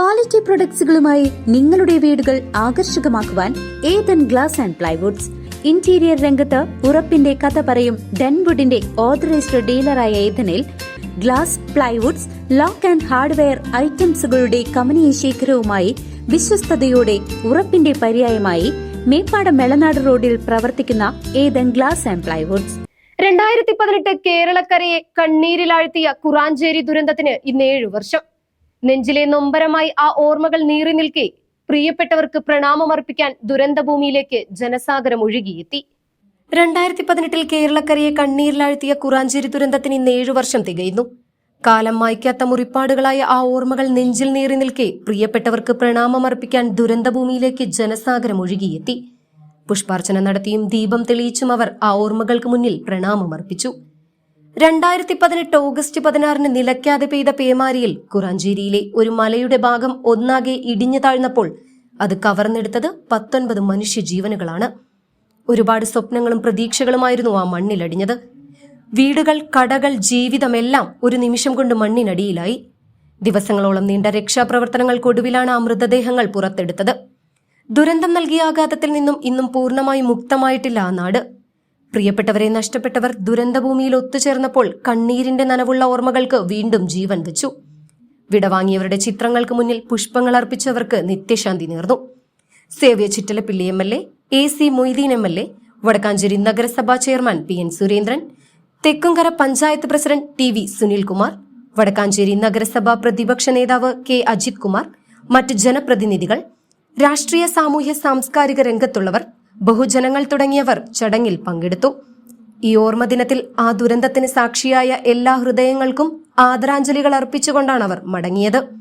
Quality പ്രൊഡക്ട്സുകളുമായി നിങ്ങളുടെ വീടുകൾ ആകർഷകമാക്കുവാൻ Ethan glass and plywoods. Interior രംഗത്ത് ഉറപ്പിന്റെ കഥ പറയും ഡെൻവുഡിന്റെ ഓതറൈസ്ഡ് ഡീലറായ ഏതനിൽ glass plywoods lock and hardware ഐറ്റംസുകളുടെ കമനീയ ശേഖരവുമായി വിശ്വസ്തയോടെ ഉറപ്പിന്റെ പര്യായമായി മേപ്പാട് മെളനാട് റോഡിൽ പ്രവർത്തിക്കുന്ന ഏതൻ ഗ്ലാസ് ആൻഡ് പ്ലൈവുഡ്സ്. രണ്ടായിരത്തി പതിനെട്ട് കേരളക്കരയെ കണ്ണീരിലാഴ്ത്തിയ കുറാഞ്ചേരി ദുരന്തത്തിന് ഇന്ന് ഏഴു വർഷം. നെഞ്ചിലെ നൊമ്പരമായി ആ ഓർമ്മകൾ നീറി നിൽക്കെ പ്രിയപ്പെട്ടവർക്ക് പ്രണാമമർപ്പിക്കാൻ ദുരന്തഭൂമിയിലേക്ക് ജനസാഗരം ഒഴുകിയെത്തി. രണ്ടായിരത്തി പതിനെട്ടിൽ കേരളക്കരയെ കണ്ണീരിലാഴ്ത്തിയ കുറാഞ്ചേരി ദുരന്തത്തിന് ഇന്ന് ഏഴു വർഷം തികയുന്നു. കാലം മായ്ക്കാത്ത മുറിപ്പാടുകളായ ആ ഓർമ്മകൾ നെഞ്ചിൽ നീറി നിൽക്കെ പ്രിയപ്പെട്ടവർക്ക് പ്രണാമമർപ്പിക്കാൻ ദുരന്തഭൂമിയിലേക്ക് ജനസാഗരം ഒഴുകിയെത്തി. പുഷ്പാർച്ചന നടത്തിയും ദീപം തെളിയിച്ചും അവർ ആ ഓർമ്മകൾക്ക് മുന്നിൽ പ്രണാമമർപ്പിച്ചു. രണ്ടായിരത്തി പതിനെട്ട് ഓഗസ്റ്റ് പതിനാറിന് നിലയ്ക്കാതെ പെയ്ത പേമാരിയിൽ കുറാഞ്ചേരിയിലെ ഒരു മലയുടെ ഭാഗം ഒന്നാകെ ഇടിഞ്ഞു താഴ്ന്നപ്പോൾ അത് കവർന്നെടുത്തത് പത്തൊൻപത് മനുഷ്യജീവനുകളാണ് ഒരുപാട് സ്വപ്നങ്ങളും പ്രതീക്ഷകളുമായിരുന്നു ആ മണ്ണിലടിഞ്ഞത് വീടുകൾ കടകൾ ജീവിതമെല്ലാം ഒരു നിമിഷം കൊണ്ട് മണ്ണിനടിയിലായി. ദിവസങ്ങളോളം നീണ്ട രക്ഷാപ്രവർത്തനങ്ങൾക്കൊടുവിലാണ് ആ മൃതദേഹങ്ങൾ പുറത്തെടുത്തത്. ദുരന്തം നൽകിയ ആഘാതത്തിൽ നിന്നും ഇന്നും പൂർണമായി മുക്തമായിട്ടില്ല ആ നാട്. പ്രിയപ്പെട്ടവരെ നഷ്ടപ്പെട്ടവർ ദുരന്തഭൂമിയിൽ ഒത്തുചേർന്നപ്പോൾ കണ്ണീരിന്റെ നനവുള്ള ഓർമ്മകൾക്ക് വീണ്ടും ജീവൻ വെച്ചു. വിടവാങ്ങിയവരുടെ ചിത്രങ്ങൾക്ക് മുന്നിൽ പുഷ്പങ്ങൾ അർപ്പിച്ചവർക്ക് നിത്യശാന്തി നേർന്നു. സേവ്യ Chittilappilly M L A A C Moideen M L A Wadakkanchery നഗരസഭാ chairman P N Surendran Thekkumkara panchayat president T V Sunilkumar Wadakkanchery നഗരസഭാ പ്രതിപക്ഷ നേതാവ് കെ അജിത് കുമാർ മറ്റ് ജനപ്രതിനിധികൾ രാഷ്ട്രീയ സാമൂഹ്യ സാംസ്കാരിക രംഗത്തുള്ളവർ ബഹുജനങ്ങൾ തുടങ്ങിയവർ ചടങ്ങിൽ പങ്കെടുത്തു. ഈ ഓർമ്മ ദിനത്തിൽ ആ ദുരന്തത്തിന് സാക്ഷിയായ എല്ലാ ഹൃദയങ്ങൾക്കും ആദരാഞ്ജലികൾ അർപ്പിച്ചുകൊണ്ടാണ് അവർ മടങ്ങിയത്.